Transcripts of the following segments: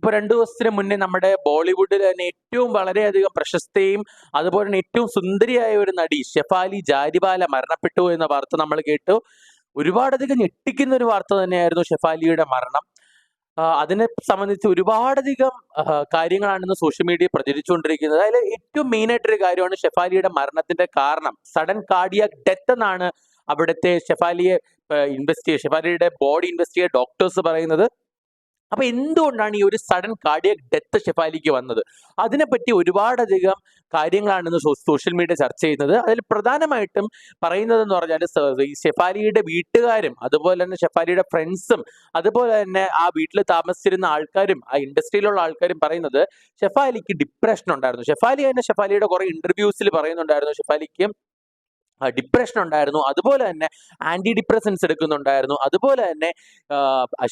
ഇപ്പൊ രണ്ടു ദിവസത്തിന് മുന്നേ നമ്മുടെ ബോളിവുഡിൽ തന്നെ ഏറ്റവും വളരെയധികം പ്രശസ്തയും അതുപോലെ തന്നെ ഏറ്റവും സുന്ദരിയായ ഒരു നടി ഷെഫാലി ജാരിബാല മരണപ്പെട്ടു എന്ന വാർത്ത നമ്മൾ കേട്ടു. ഒരുപാടധികം ഞെട്ടിക്കുന്ന ഒരു വാർത്ത തന്നെയായിരുന്നു ഷെഫാലിയുടെ മരണം. അതിനെ സംബന്ധിച്ച് ഒരുപാടധികം കാര്യങ്ങളാണ് ഇന്ന് സോഷ്യൽ മീഡിയ പ്രചരിച്ചുകൊണ്ടിരിക്കുന്നത്. അതിൽ ഏറ്റവും മെയിൻ ആയിട്ടൊരു കാര്യമാണ് ഷെഫാലിയുടെ മരണത്തിന്റെ കാരണം. സഡൻ കാർഡിയാക് ഡെത്ത് എന്നാണ് അവിടുത്തെ ഷെഫാലിയെ ഇൻവെസ്റ്റ് ഷെഫാലിയുടെ ബോഡി ഇൻവെസ്റ്റ് ഡോക്ടേഴ്സ് പറയുന്നത്. അപ്പൊ എന്തുകൊണ്ടാണ് ഈ ഒരു സഡൻ കാർഡിയക് ഡെത്ത് ഷെഫാലിക്ക് വന്നത്? അതിനെപ്പറ്റി ഒരുപാടധികം കാര്യങ്ങളാണ് ഇന്ന് സോഷ്യൽ മീഡിയ ചർച്ച ചെയ്യുന്നത്. അതിൽ പ്രധാനമായിട്ടും പറയുന്നത് എന്ന് പറഞ്ഞാൽ ഈ ഷെഫാലിയുടെ വീട്ടുകാരും അതുപോലെ തന്നെ ഷെഫാലിയുടെ ഫ്രണ്ട്സും അതുപോലെ തന്നെ ആ വീട്ടിൽ താമസിച്ചിരുന്ന ആൾക്കാരും ആ ഇൻഡസ്ട്രിയിലുള്ള ആൾക്കാരും പറയുന്നത് ഷെഫാലിക്ക് ഡിപ്രഷൻ ഉണ്ടായിരുന്നു. ഷെഫാലി തന്നെ ഷെഫാലിയുടെ കുറെ ഇന്റർവ്യൂസിൽ പറയുന്നുണ്ടായിരുന്നു ഷെഫാലിക്ക് ഡിപ്രഷൻ ഉണ്ടായിരുന്നു. അതുപോലെ തന്നെ ആന്റി ഡിപ്രസൻസ് എടുക്കുന്നുണ്ടായിരുന്നു. അതുപോലെ തന്നെ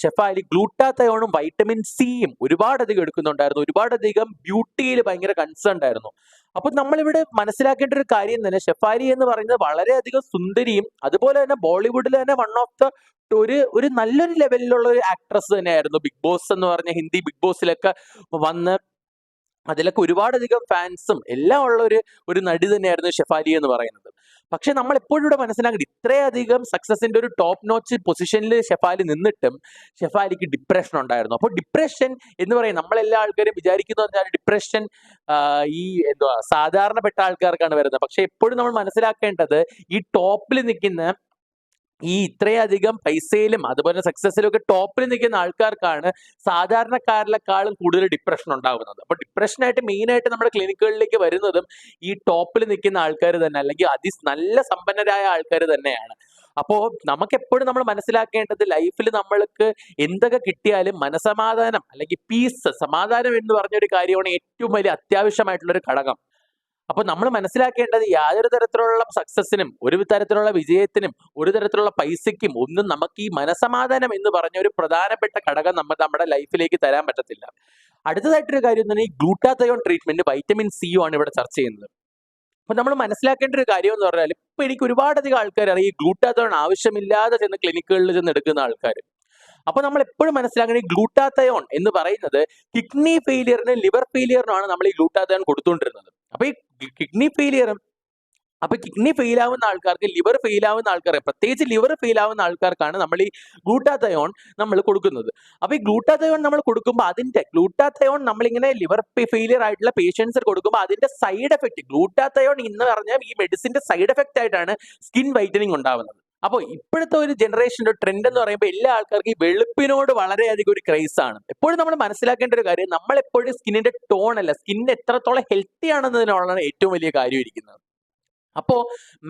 ഷെഫാലി ഗ്ലൂട്ടാത്തയോണും വൈറ്റമിൻ സിയും ഒരുപാടധികം എടുക്കുന്നുണ്ടായിരുന്നു. ഒരുപാടധികം ബ്യൂട്ടിയിൽ ഭയങ്കര കൺസേൺ ആയിരുന്നു. അപ്പൊ നമ്മളിവിടെ മനസ്സിലാക്കേണ്ട ഒരു കാര്യം തന്നെ ഷെഫാലി എന്ന് പറയുന്നത് വളരെയധികം സുന്ദരിയും അതുപോലെ തന്നെ ബോളിവുഡിൽ തന്നെ വൺ ഓഫ് ദ ഒരു ഒരു നല്ലൊരു ലെവലിലുള്ള ഒരു ആക്ട്രസ് തന്നെയായിരുന്നു. ബിഗ് ബോസ് എന്ന് പറഞ്ഞ ഹിന്ദി ബിഗ് ബോസിലൊക്കെ വന്ന് അതിലൊക്കെ ഒരുപാടധികം ഫാൻസും എല്ലാം ഉള്ള ഒരു ഒരു നടി തന്നെയായിരുന്നു ഷെഫാലി എന്ന് പറയുന്നത്. പക്ഷെ നമ്മൾ എപ്പോഴും ഇവിടെ മനസ്സിലാക്കി ഇത്രയധികം സക്സസിന്റെ ഒരു ടോപ്പ് നോച്ച് പൊസിഷനിൽ ഷെഫാലി നിന്നിട്ടും ഷെഫാലിക്ക് ഡിപ്രഷൻ ഉണ്ടായിരുന്നു. അപ്പോൾ ഡിപ്രഷൻ എന്ന് പറയും നമ്മളെല്ലാ ആൾക്കാരും വിചാരിക്കുന്നു പറഞ്ഞാൽ ഡിപ്രഷൻ ഈ എന്തുവാ സാധാരണപ്പെട്ട ആൾക്കാർക്കാണ് വരുന്നത്. പക്ഷെ എപ്പോഴും നമ്മൾ മനസ്സിലാക്കേണ്ടത് ഈ ടോപ്പിൽ നിൽക്കുന്ന ഈ ഇത്രയധികം പൈസയിലും അതുപോലെ സക്സസിലും ഒക്കെ ടോപ്പിൽ നിൽക്കുന്ന ആൾക്കാർക്കാണ് സാധാരണക്കാരിലെക്കാളും കൂടുതൽ ഡിപ്രഷൻ ഉണ്ടാകുന്നത്. അപ്പൊ ഡിപ്രഷനായിട്ട് മെയിൻ ആയിട്ട് നമ്മുടെ ക്ലിനിക്കുകളിലേക്ക് വരുന്നതും ഈ ടോപ്പിൽ നിൽക്കുന്ന ആൾക്കാർ തന്നെ അല്ലെങ്കിൽ അതി നല്ല സമ്പന്നരായ ആൾക്കാർ തന്നെയാണ്. അപ്പോൾ നമുക്ക് എപ്പോഴും നമ്മൾ മനസ്സിലാക്കേണ്ടത് ലൈഫിൽ നമ്മൾക്ക് എന്തൊക്കെ കിട്ടിയാലും മനസമാധാനം അല്ലെങ്കിൽ പീസ് സമാധാനം എന്ന് പറഞ്ഞൊരു കാര്യമാണ് ഏറ്റവും വലിയ അത്യാവശ്യമായിട്ടുള്ള ഒരു ഘടകം. അപ്പൊ നമ്മൾ മനസ്സിലാക്കേണ്ടത് യാതൊരു തരത്തിലുള്ള സക്സസിനും ഒരു തരത്തിലുള്ള വിജയത്തിനും ഒരു തരത്തിലുള്ള പൈസയ്ക്കും ഒന്നും നമുക്ക് ഈ മനസമാധാനം എന്ന് പറഞ്ഞ ഒരു പ്രധാനപ്പെട്ട ഘടകം നമ്മൾ നമ്മുടെ ലൈഫിലേക്ക് തരാൻ പറ്റത്തില്ല. അടുത്തതായിട്ടൊരു കാര്യം തന്നെ ഈ ഗ്ലൂട്ടാത്തയോൺ ട്രീറ്റ്മെന്റ് വൈറ്റമിൻ സിയും ആണ് ഇവിടെ ചർച്ച ചെയ്യുന്നത്. അപ്പൊ നമ്മൾ മനസ്സിലാക്കേണ്ട ഒരു കാര്യം എന്ന് പറഞ്ഞാൽ ഇപ്പൊ എനിക്ക് ഒരുപാടധികം ആൾക്കാർ അറിയാം ഈ ഗ്ലൂട്ടാതയോൺ ആവശ്യമില്ലാതെ ചെന്ന് ക്ലിനിക്കുകളിൽ ചെന്ന് എടുക്കുന്ന ആൾക്കാർ അപ്പൊ നമ്മൾ എപ്പോഴും മനസ്സിലാക്കണം ഈ ഗ്ലൂട്ടാത്തയോൺ എന്ന് പറയുന്നത് കിഡ്നി ഫെയിലിയറിന് ലിവർ ഫെയിലിയറിനാണ് നമ്മൾ ഈ ഗ്ലൂട്ടാത്തയോൺ കൊടുത്തുകൊണ്ടിരുന്നത്. അപ്പൊ ഈ കിഡ്നി ഫെയിലിയറും അപ്പൊ കിഡ്നി ഫെയിൽ ആവുന്ന ആൾക്കാർക്ക് ലിവർ ഫെയിൽ ആവുന്ന ആൾക്കാർക്ക് പ്രത്യേകിച്ച് ലിവർ ഫെയിൽ ആവുന്ന ആൾക്കാർക്കാണ് നമ്മൾ ഈ ഗ്ലൂട്ടാത്തയോൺ നമ്മൾ കൊടുക്കുന്നത്. അപ്പൊ ഈ ഗ്ലൂട്ടാത്തയോൺ നമ്മൾ കൊടുക്കുമ്പോൾ അതിന്റെ ഗ്ലൂട്ടാത്തയോൺ നമ്മളിങ്ങനെ ലിവർ ഫെയിലിയർ ആയിട്ടുള്ള പേഷ്യൻസ് കൊടുക്കുമ്പോൾ അതിന്റെ സൈഡ് എഫക്ട് ഗ്ലൂട്ടാത്തയോൺ എന്ന് പറഞ്ഞാൽ ഈ മെഡിസിന്റെ സൈഡ് എഫക്റ്റ് ആയിട്ടാണ് സ്കിൻ വൈറ്റനിങ് ഉണ്ടാവുന്നത്. അപ്പോൾ ഇപ്പോഴത്തെ ഒരു ജനറേഷന്റെ ട്രെൻഡ് എന്ന് പറയുമ്പോൾ എല്ലാ ആൾക്കാർക്കും ഈ വെളുപ്പിനോട് വളരെയധികം ഒരു ക്രൈസ് ആണ്. എപ്പോഴും നമ്മൾ മനസ്സിലാക്കേണ്ട ഒരു കാര്യം നമ്മൾ എപ്പോഴും സ്കിന്നിന്റെ ടോൺ അല്ല സ്കിൻ എത്രത്തോളം ഹെൽത്തി ആണെന്നതിനോടാണ് ഏറ്റവും വലിയ കാര്യം ഇരിക്കുന്നത്. അപ്പോ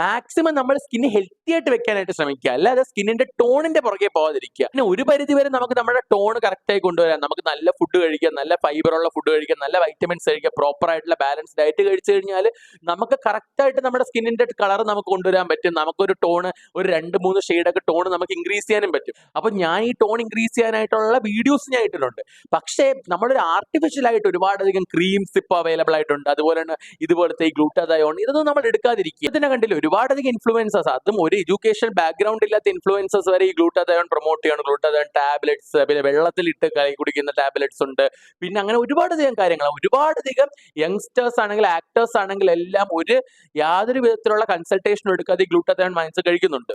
മാക്സിമം നമ്മൾ സ്കിൻ ഹെൽത്തി ആയിട്ട് വെക്കാനായിട്ട് ശ്രമിക്കുക. അല്ലാതെ സ്കിന്നിന്റെ ടോണിന്റെ പുറകെ പോകാതിരിക്കുക. പിന്നെ ഒരു പരിധി വരെ നമുക്ക് നമ്മുടെ ടോൺ കറക്റ്റ് ആയി കൊണ്ടുവരാം. നമുക്ക് നല്ല ഫുഡ് കഴിക്കാം നല്ല ഫൈബർ ഉള്ള ഫുഡ് കഴിക്കാം നല്ല വൈറ്റമിൻസ് കഴിക്കാം പ്രോപ്പർ ആയിട്ടുള്ള ബാലൻസ് ഡയറ്റ് കഴിച്ചു കഴിഞ്ഞാൽ നമുക്ക് കറക്റ്റ് ആയിട്ട് നമ്മുടെ സ്കിന്നിന്റെ കളർ നമുക്ക് കൊണ്ടുവരാൻ പറ്റും. നമുക്കൊരു ടോണ് ഒരു രണ്ട് മൂന്ന് ഷെയ്ഡൊക്കെ ടോൺ നമുക്ക് ഇൻക്രീസ് ചെയ്യാനും പറ്റും. അപ്പൊ ഞാൻ ഈ ടോൺ ഇൻക്രീസ് ചെയ്യാനായിട്ടുള്ള വീഡിയോസ് ഞാൻ ഇട്ടിട്ടുണ്ട്. പക്ഷേ നമ്മളൊരു ആർട്ടിഫിഷ്യൽ ആയിട്ട് ഒരുപാടധികം ക്രീംസ് ഇപ്പോൾ അവൈലബിൾ ആയിട്ടുണ്ട്. അതുപോലെ തന്നെ ഇതുപോലത്തെ ഈ ഗ്ലൂട്ടാതയോൺ ഇതൊന്നും നമ്മൾ എടുക്കാതിരിക്കുക. ഇതിനെ കണ്ടില്ല? ഒരുപാടധികം ഇൻഫ്ലുവൻസസ് അതും ഒരു എഡ്യൂക്കേഷൻ ബാക്ക്ഗ്രൗണ്ട് ഇല്ലാത്ത ഇൻഫ്ലുവൻസസ് വരെ ഈ ഗ്ലൂട്ടാതയോൺ പ്രൊമോട്ട് ചെയ്യണം. ഗ്ലൂട്ടാതയോൺ ടാബ്ലറ്റ്സ് പിന്നെ വെള്ളത്തിലിട്ട് കൈ കുടിക്കുന്ന ടാബ്ലറ്റ്സ് ഉണ്ട്. പിന്നെ അങ്ങനെ ഒരുപാടധികം കാര്യങ്ങൾ ഒരുപാടധികം യങ്സ്റ്റേഴ്സ് ആണെങ്കിൽ ആക്ടേഴ്സ് ആണെങ്കിൽ എല്ലാം ഒരു യാതൊരു വിധത്തിലുള്ള കൺസൾട്ടേഷൻ എടുക്കാതെ ഗ്ലൂട്ടാതയോൺ മൈൻസ് കഴിക്കുന്നുണ്ട്.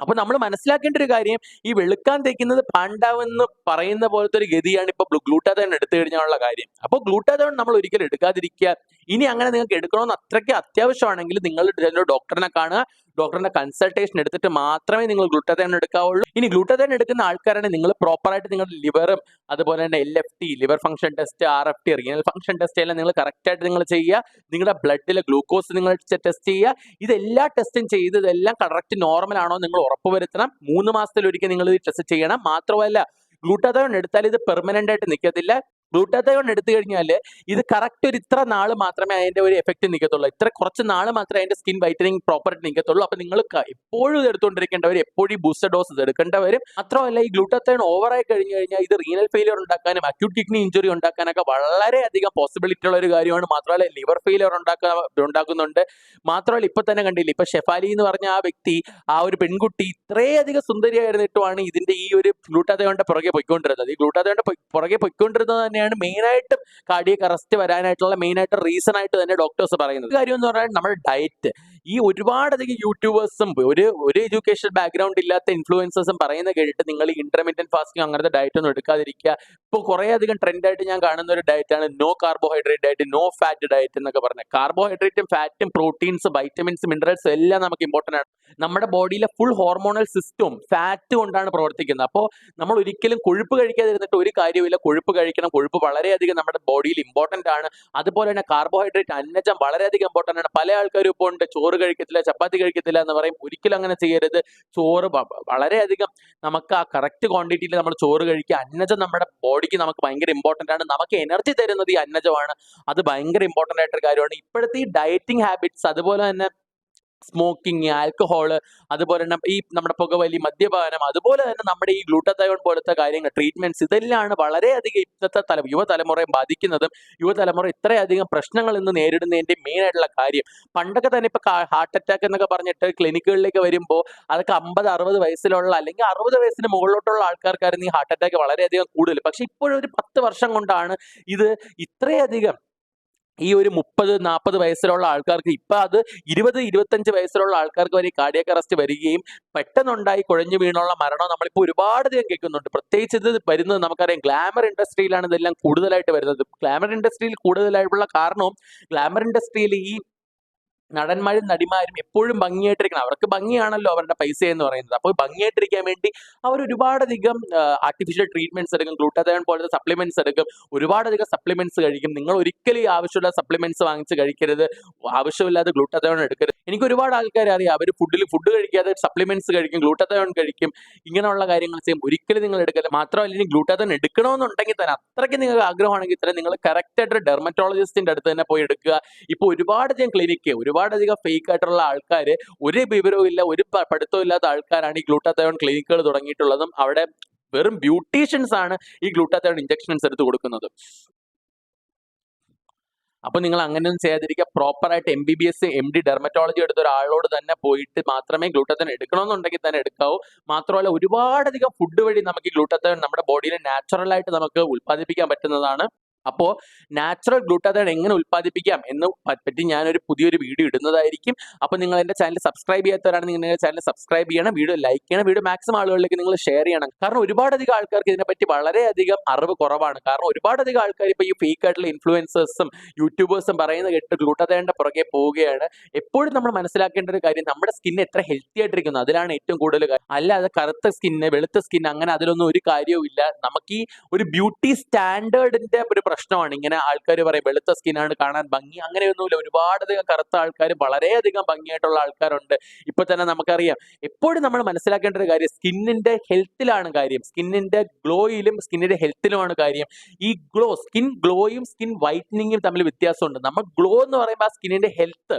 അപ്പൊ നമ്മൾ മനസ്സിലാക്കേണ്ട ഒരു കാര്യം ഈ വെളുക്കാൻ തേക്കുന്നത് പാണ്ടാവെന്ന് പറയുന്ന പോലത്തെ ഒരു ഗതിയാണ് ഇപ്പൊ ഗ്ലൂട്ടാതോൺ എടുത്തു കഴിഞ്ഞാലുള്ള കാര്യം. അപ്പോൾ ഗ്ലൂട്ടാതോൺ നമ്മൾ ഒരിക്കലും എടുക്കാതിരിക്കുക. ഇനി അങ്ങനെ നിങ്ങൾക്ക് എടുക്കണമെന്ന് അത്രയ്ക്ക് അത്യാവശ്യമാണെങ്കിൽ നിങ്ങൾ ഡോക്ടറിനെ കാണുക. ഡോക്ടറിന്റെ കൺസൾട്ടേഷൻ എടുത്തിട്ട് മാത്രമേ നിങ്ങൾ ഗ്ലൂട്ടതേൻ എടുക്കാവുള്ളൂ. ഇനി ഗ്ലൂട്ടതേൻ എടുക്കുന്ന ആൾക്കാരാണ് നിങ്ങൾ പ്രോപ്പറായിട്ട് നിങ്ങളുടെ ലിവറും അതുപോലെ തന്നെ L F T liver function test R F T real function test എല്ലാം നിങ്ങൾ കറക്റ്റ് ആയിട്ട് നിങ്ങൾ ചെയ്യുക. നിങ്ങളുടെ ബ്ലഡിലെ ഗ്ലൂക്കോസ് നിങ്ങൾ ടെസ്റ്റ് ചെയ്യുക. ഇതെല്ലാ ടെസ്റ്റും ചെയ്തതെല്ലാം കറക്റ്റ് നോർമൽ ആണോ നിങ്ങൾ ഉറപ്പുവരുത്തണം മൂന്ന് മാസത്തിൽ ഒരിക്കൽ നിങ്ങൾ ഇത് ടെസ്റ്റ് ചെയ്യണം. മാത്രമല്ല ഗ്ലൂട്ടതോൺ എടുത്താൽ ഇത് പെർമനന്റ് ആയിട്ട് നിൽക്കത്തില്ല. ഗ്ലൂട്ടാതയോൺ എടുത്തു കഴിഞ്ഞാൽ ഇത് കറക്റ്റ് ഒരു ഇത്ര നാൾ മാത്രമേ അതിന്റെ ഒരു എഫക്റ്റ് നിൽക്കത്തുള്ളൂ ഇത്ര കുറച്ച് നാൾ മാത്രമേ അതിന്റെ സ്കിൻ വൈറ്റനിങ് പ്രോപ്പറായിട്ട് നിൽക്കത്തുള്ളൂ അപ്പോൾ നിങ്ങൾ എപ്പോഴും ഇത് എടുത്തുകൊണ്ടിരിക്കേണ്ടവർ എപ്പോഴും ബൂസ്റ്റർ ഡോസ് ഇത് എടുക്കേണ്ടവരും. മാത്രമല്ല ഈ ഗ്ലൂട്ടാത്തയോൺ ഓവറായി കഴിഞ്ഞു കഴിഞ്ഞാൽ ഇത് റീനൽ ഫെയിലിയർ ഉണ്ടാക്കാനും അക്യൂട്ട് കിഡ്നി ഇഞ്ചുറി ഉണ്ടാക്കാനൊക്കെ വളരെയധികം പോസിബിലിറ്റി ഉള്ള ഒരു കാര്യമാണ്. മാത്രമല്ല ലിവർ ഫെയിലിയർ ഉണ്ടാക്കാൻ ഉണ്ടാക്കുന്നുണ്ട്. മാത്രമല്ല ഇപ്പൊ തന്നെ കണ്ടില്ല ഇപ്പൊ ഷെഫാലി എന്ന് പറഞ്ഞ ആ വ്യക്തി ആ ഒരു പെൺകുട്ടി ഇത്രയധികം സുന്ദരിയായിരുന്നിട്ടുമാണ് ഇതിന്റെ ഈ ഒരു ഗ്ലൂട്ടാതയോന്റെ പുറകെ പൊയ്ക്കൊണ്ടിരുന്നത്. ഈ ഗ്ലൂട്ടാതയോന്റെ പുറകെ പൊയ്ക്കൊണ്ടിരുന്നത് തന്നെ തന്നെയാണ് മെയിനായിട്ടും കാർഡിയക് അറസ്റ്റ് വരാനായിട്ടുള്ള മെയിനായിട്ട് റീസൺ ആയിട്ട് തന്നെ ഡോക്ടേഴ്സ് പറയുന്നത്. കാര്യം എന്ന് പറഞ്ഞാൽ നമ്മുടെ ഡയറ്റ് ഈ ഒരുപാടധികം യൂട്യൂബേഴ്സും ഒരു ഒരു എഡ്യൂക്കേഷൻ ബാക്ക്ഗ്രൗണ്ട് ഇല്ലാത്ത ഇൻഫ്ലുവൻസേഴ്സും പറയുന്ന കേട്ടിട്ട് നിങ്ങൾ ഇന്റർമീഡിയൻ ഫാസ്റ്റിംഗ് അങ്ങനത്തെ ഡയറ്റ് ഒന്നും എടുക്കാതിരിക്കുക. ഇപ്പോൾ കുറേ അധികം ട്രെൻഡായിട്ട് ഞാൻ കാണുന്ന ഒരു ഡയറ്റാണ് no carbohydrate diet no fat diet എന്നൊക്കെ പറഞ്ഞത്. കാർബോഹൈഡ്രേറ്റും ഫാറ്റും പ്രോട്ടീൻസ് വൈറ്റമിൻസ് മിനറൽസ് എല്ലാം നമുക്ക് ഇമ്പോർട്ടന്റ് ആണ്. നമ്മുടെ ബോഡിയിലെ ഫുൾ ഹോർമോണൽ സിസ്റ്റവും ഫാറ്റ് കൊണ്ടാണ് പ്രവർത്തിക്കുന്നത്. അപ്പോൾ നമ്മൾ ഒരിക്കലും കൊഴുപ്പ് കഴിക്കാതിരുന്നിട്ട് ഒരു കാര്യമില്ല കൊഴുപ്പ് കഴിക്കണം. കൊഴുപ്പ് വളരെയധികം നമ്മുടെ ബോഡിയിൽ ഇമ്പോർട്ടന്റ് ആണ്. അതുപോലെ തന്നെ കാർബോഹൈഡ്രേറ്റ് അന്നജം വളരെയധികം ഇമ്പോർട്ടന്റ് ആണ്. പല ആൾക്കാരും ഇപ്പോൾ ഉണ്ട്. ചോറ് കഴിക്കത്തില്ല ചപ്പാത്തി കഴിക്കത്തില്ല എന്ന് പറയും. ഒരിക്കലും അങ്ങനെ ചെയ്യരുത്. ചോറ് വളരെയധികം നമുക്ക് ആ കറക്റ്റ് ക്വാണ്ടിറ്റിയിൽ നമ്മൾ ചോറ് കഴിക്കുക. അന്നജം നമ്മുടെ ബോഡിക്ക് നമുക്ക് ഭയങ്കര ഇമ്പോർട്ടന്റ് ആണ്. നമുക്ക് എനർജി തരുന്നത് ഈ അന്നജമാണ്. അത് ഭയങ്കര ഇമ്പോർട്ടന്റ് ആയിട്ടൊരു കാര്യമാണ്. ഇപ്പോഴത്തെ ഈ ഡയറ്റിംഗ് ഹാബിറ്റ്സ് അതുപോലെ തന്നെ സ്മോക്കിംഗ് ആൽക്കഹോൾ അതുപോലെ തന്നെ ഈ നമ്മുടെ പുകവലി മദ്യപാനം അതുപോലെ തന്നെ നമ്മുടെ ഈ ഗ്ലൂട്ടത്തയോൺ പോലത്തെ കാര്യങ്ങൾ ട്രീറ്റ്മെന്റ്സ് ഇതെല്ലാം വളരെയധികം ഇന്നത്തെ തല യുവതലമുറയെ ബാധിക്കുന്നതും യുവതലമുറ ഇത്രയധികം പ്രശ്നങ്ങൾ ഇന്ന് നേരിടുന്നതിന്റെ മെയിൻ ആയിട്ടുള്ള കാര്യം. പണ്ടൊക്കെ തന്നെ ഇപ്പൊ ഹാർട്ട് അറ്റാക്ക് എന്നൊക്കെ പറഞ്ഞിട്ട് ക്ലിനിക്കുകളിലേക്ക് വരുമ്പോൾ അതൊക്കെ അമ്പത് അറുപത് വയസ്സിലുള്ള അല്ലെങ്കിൽ അറുപത് വയസ്സിന് മുകളിലോട്ടുള്ള ആൾക്കാർക്കായിരുന്നു ഈ ഹാർട്ട് അറ്റാക്ക് വളരെയധികം കൂടുതൽ. പക്ഷെ ഇപ്പോഴൊരു പത്ത് വർഷം കൊണ്ടാണ് ഇത് ഇത്രയധികം ഈ ഒരു മുപ്പത് നാൽപ്പത് വയസ്സിലുള്ള ആൾക്കാർക്ക് ഇപ്പൊ അത് ഇരുപത് ഇരുപത്തഞ്ച് വയസ്സിലുള്ള ആൾക്കാർക്ക് വരെ കാർഡിയക് അറസ്റ്റ് വരികയും പെട്ടെന്നുണ്ടായി കുഴഞ്ഞു വീണുള്ള മരണം നമ്മളിപ്പോൾ ഒരുപാടധികം കേൾക്കുന്നുണ്ട്. പ്രത്യേകിച്ച് ഇത് വരുന്നത് നമുക്കറിയാം. ഗ്ലാമർ ഇൻഡസ്ട്രിയിലാണ് ഇതെല്ലാം കൂടുതലായിട്ട് വരുന്നത്. ഗ്ലാമർ ഇൻഡസ്ട്രിയിൽ കൂടുതലായിട്ടുള്ള കാരണവും ഗ്ലാമർ ഇൻഡസ്ട്രിയിൽ ഈ നടന്മാരും നടിമാരും എപ്പോഴും ഭംഗിയായിട്ടിരിക്കണം. അവർക്ക് ഭംഗിയാണല്ലോ അവരുടെ പൈസ എന്ന് പറയുന്നത്. അപ്പോൾ ഭംഗിയായിട്ടിരിക്കാൻ വേണ്ടി അവർ ഒരുപാടധികം ആർട്ടിഫിഷ്യൽ ട്രീറ്റ്മെന്റ്സ് എടുക്കും ഗ്ലൂട്ടതയോൺ പോലത്തെ സപ്ലിമെന്റ്സ് എടുക്കും. ഒരുപാടധികം സപ്ലിമെന്റ്സ് കഴിക്കും. നിങ്ങൾ ഒരിക്കലും ആവശ്യമുള്ള സപ്ലിമെന്റ്സ് വാങ്ങിച്ച് കഴിക്കരുത്. ആവശ്യമില്ലാതെ ഗ്ലൂട്ടതയോൺ എടുക്കരുത്. എനിക്ക് ഒരുപാട് ആൾക്കാരെ അറിയാം. അവർ ഫുഡിൽ ഫുഡ് കഴിക്കാതെ സപ്ലിമെന്റ്സ് കഴിക്കും ഗ്ലൂട്ടതയോൺ കഴിക്കും. ഇങ്ങനെയുള്ള കാര്യങ്ങൾ ചെയ്യും ഒരിക്കലും നിങ്ങൾ എടുക്കരുത്. മാത്രമല്ല ഇനി ഗ്ലൂട്ടതയോൺ എടുക്കണമെന്നുണ്ടെങ്കിൽ തന്നെ അത്രയ്ക്ക് നിങ്ങൾക്ക് ആഗ്രഹമാണെങ്കിൽ തന്നെ നിങ്ങൾ കറക്റ്റായിട്ട് ഡെർമറ്റോളജിസ്റ്റിന്റെ അടുത്ത് തന്നെ പോയി എടുക്കുക. ഇപ്പൊ ഞാൻ ക്ലിനിക്ക് ഒരുപാടധികം ഫേക്ക് ആയിട്ടുള്ള ആൾക്കാർ ഒരു വിവരവും ഇല്ല ഒരു പഠിത്തവും ഇല്ലാത്ത ആൾക്കാരാണ് ഈ ഗ്ലൂട്ടാത്തയോൺ ക്ലിനിക്കുകൾ തുടങ്ങിയിട്ടുള്ളതും. അവിടെ വെറും ബ്യൂട്ടീഷ്യൻസ് ആണ് ഈ ഗ്ലൂട്ടാത്തയോൺ ഇഞ്ചക്ഷൻസ് എടുത്ത് കൊടുക്കുന്നത്. അപ്പൊ നിങ്ങൾ അങ്ങനെയൊന്നും ചെയ്യാതിരിക്കുക. പ്രോപ്പറായിട്ട് M B B S M D dermatology എടുത്ത ഒരാളോട് തന്നെ പോയിട്ട് മാത്രമേ ഗ്ലൂട്ടത്തൻ എടുക്കണമെന്നുണ്ടെങ്കിൽ തന്നെ എടുക്കാവൂ. മാത്രമല്ല ഒരുപാടധികം ഫുഡ് വഴി നമുക്ക് ഗ്ലൂട്ടത്തൻ നമ്മുടെ ബോഡിയിൽ നാച്ചുറൽ ആയിട്ട് നമുക്ക് ഉൽപ്പാദിപ്പിക്കാൻ പറ്റുന്നതാണ്. അപ്പോൾ നാച്ചുറൽ ഗ്ലൂട്ടാതയോൺ എങ്ങനെ ഉൽപ്പാദിപ്പിക്കാം എന്ന് പറ്റി ഞാനൊരു പുതിയൊരു വീഡിയോ ഇടുന്നതായിരിക്കും. അപ്പോൾ നിങ്ങൾ എന്റെ ചാനൽ സബ്സ്ക്രൈബ് ചെയ്യാത്തവരാണെങ്കിൽ നിങ്ങൾ ചാനൽ സബ്സ്ക്രൈബ് ചെയ്യണം വീഡിയോ ലൈക്ക് ചെയ്യണം വീഡിയോ മാക്സിമം ആളുകളിലേക്ക് നിങ്ങൾ ഷെയർ ചെയ്യണം. കാരണം ഒരുപാടധികം ആൾക്കാർക്ക് ഇതിനെപ്പറ്റി വളരെയധികം അറിവ് കുറവാണ്. കാരണം ഒരുപാടധികം ആൾക്കാർ ഇപ്പോൾ ഈ ഫേക്ക് ആയിട്ടുള്ള ഇൻഫ്ലുവൻസേഴ്സും യൂട്യൂബേഴ്സും പറയുന്ന കേട്ട് ഗ്ലൂട്ടാതയോണിന്റെ പുറകെ പോവുകയാണ്. എപ്പോഴും നമ്മൾ മനസ്സിലാക്കേണ്ട ഒരു കാര്യം നമ്മുടെ സ്കിൻ എത്ര ഹെൽത്തി ആയിട്ടിരിക്കുന്നു. അതിലാണ് ഏറ്റവും കൂടുതൽ കാര്യം അല്ലാതെ കറുത്ത സ്കിന്ന് വെളുത്ത സ്കിന്ന് അങ്ങനെ അതിലൊന്നും ഒരു കാര്യവും ഇല്ല നമുക്ക് ഈ ഒരു ബ്യൂട്ടി സ്റ്റാൻഡേർഡിന്റെ ഒരു പ്രശ്നമാണ്. ഇങ്ങനെ ആൾക്കാർ പറയും വെളുത്ത സ്കിന്നാണ് കാണാൻ ഭംഗി. അങ്ങനെയൊന്നുമില്ല. ഒരുപാടധികം കറുത്ത ആൾക്കാർ വളരെയധികം ഭംഗിയായിട്ടുള്ള ആൾക്കാരുണ്ട്. ഇപ്പൊ തന്നെ നമുക്കറിയാം. എപ്പോഴും നമ്മൾ മനസ്സിലാക്കേണ്ട ഒരു കാര്യം സ്കിന്നിന്റെ ഹെൽത്തിലാണ് കാര്യം. സ്കിന്നിന്റെ ഗ്ലോയിലും സ്കിന്നിന്റെ ഹെൽത്തിലുമാണ് കാര്യം. ഈ ഗ്ലോ സ്കിൻ ഗ്ലോയും സ്കിൻ വൈറ്റനിങ്ങും തമ്മിൽ വ്യത്യാസമുണ്ട്. നമ്മൾ ഗ്ലോ എന്ന് പറയുമ്പോൾ ആ സ്കിന്നിന്റെ ഹെൽത്ത്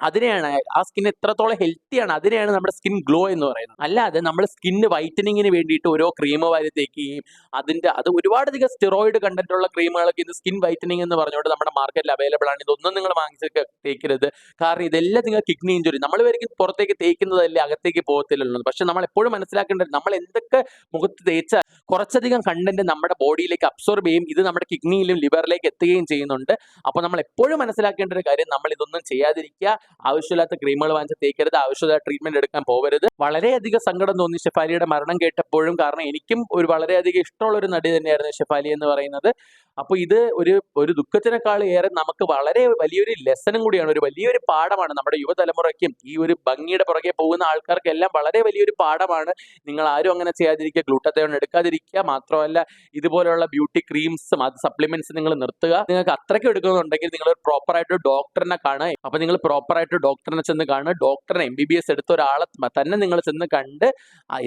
അതിനെയാണ് ആ സ്കിൻ എത്രത്തോളം ഹെൽത്തിയാണ് അതിനെയാണ് നമ്മുടെ സ്കിൻ ഗ്ലോ എന്ന് പറയുന്നത്. അല്ലാതെ നമ്മൾ സ്കിന്ന് വൈറ്റനിങ്ങിന് വേണ്ടിയിട്ട് ഓരോ ക്രീം വാരി തേക്കുകയും അതിന്റെ അത് ഒരുപാടധികം സ്റ്റിറോയിഡ് കണ്ടന്റുള്ള ക്രീമുകളൊക്കെ ഇത് സ്കിൻ വൈറ്റനിങ് എന്ന് പറഞ്ഞുകൊണ്ട് നമ്മുടെ മാർക്കറ്റിൽ അവൈലബിൾ ആണ്. ഇതൊന്നും നിങ്ങൾ വാങ്ങിച്ച് തേക്കരുത്. കാരണം ഇതെല്ലാം നിങ്ങൾ കിഡ്നി ഇഞ്ചുറി നമ്മൾ വരയ്ക്കും പുറത്തേക്ക് തേക്കുന്നതല്ലേ അകത്തേക്ക് പോകത്തില്ലല്ലോ. പക്ഷെ നമ്മൾ എപ്പോഴും മനസ്സിലാക്കേണ്ടത് നമ്മൾ എന്തൊക്കെ മുഖത്ത് തേച്ചാൽ കുറച്ചധികം കണ്ടന്റ് നമ്മുടെ ബോഡിയിലേക്ക് അബ്സോർബ് ചെയ്യും. ഇത് നമ്മുടെ കിഡ്നിയിലും ലിവറിലേക്ക് എത്തുകയും ചെയ്യുന്നുണ്ട്. അപ്പോൾ നമ്മൾ എപ്പോഴും മനസ്സിലാക്കേണ്ട ഒരു കാര്യം നമ്മൾ ഇതൊന്നും ചെയ്യാതിരിക്കുക. ആവശ്യമില്ലാത്ത ക്രീമുകൾ വാങ്ങിച്ച് തേക്കരുത് ആവശ്യമില്ലാത്ത ട്രീറ്റ്മെന്റ് എടുക്കാൻ പോകരുത്. വളരെയധികം സങ്കടം തോന്നി ഷെഫാലിയുടെ മരണം കേട്ടപ്പോഴും. കാരണം എനിക്കും ഒരു വളരെയധികം ഇഷ്ടമുള്ള ഒരു നടി തന്നെയായിരുന്നു ഷെഫാലി എന്ന് പറയുന്നത്. അപ്പോൾ ഇത് ഒരു ഒരു ദുഃഖത്തിനേക്കാൾ ഏറെ നമുക്ക് വളരെ വലിയൊരു ലെസനും കൂടിയാണ് ഒരു വലിയൊരു പാഠമാണ് നമ്മുടെ യുവതലമുറയ്ക്കും ഈ ഒരു ഭംഗിയുടെ പുറകെ പോകുന്ന ആൾക്കാർക്കെല്ലാം വളരെ വലിയൊരു പാഠമാണ്. നിങ്ങൾ ആരും അങ്ങനെ ചെയ്യാതിരിക്കുക ഗ്ലൂട്ടത്തേൺ എടുക്കാതിരിക്കുക മാത്രമല്ല ഇതുപോലെയുള്ള ബ്യൂട്ടി ക്രീംസും അത് സപ്ലിമെന്റ്സ് നിങ്ങൾ നിർത്തുക. നിങ്ങൾക്ക് അത്രയ്ക്ക് എടുക്കുന്നുണ്ടെങ്കിൽ നിങ്ങൾ ഒരു പ്രോപ്പർ ആയിട്ട് ഡോക്ടറിനെ കാണുക. അപ്പൊ നിങ്ങൾ പ്രോപ്പർ ആയിട്ട് ഡോക്ടറിനെ ചെന്ന് കാണുക. ഡോക്ടറിനെ എം ബി ബി എസ് എടുത്ത ഒരാളെ തന്നെ നിങ്ങൾ ചെന്ന് കണ്ട്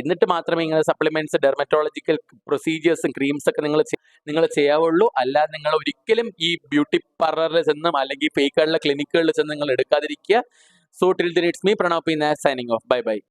എന്നിട്ട് മാത്രമേ ഇങ്ങനെ സപ്ലിമെന്റ്സ് ഡെർമറ്റോളജിക്കൽ പ്രൊസീജിയേഴ്സും ക്രീംസ് ഒക്കെ നിങ്ങൾ നിങ്ങൾ ചെയ്യാവുള്ളൂ. അല്ലാതെ നിങ്ങൾ ഒരിക്കലും ഈ ബ്യൂട്ടി പാർലറിൽ ചെന്നും അല്ലെങ്കിൽ ഫേക്കുകളിലെ ക്ലിനിക്കുകളിൽ ചെന്ന് നിങ്ങൾ എടുക്കാതിരിക്കുക. So till then it's me Pranav P signing off bye bye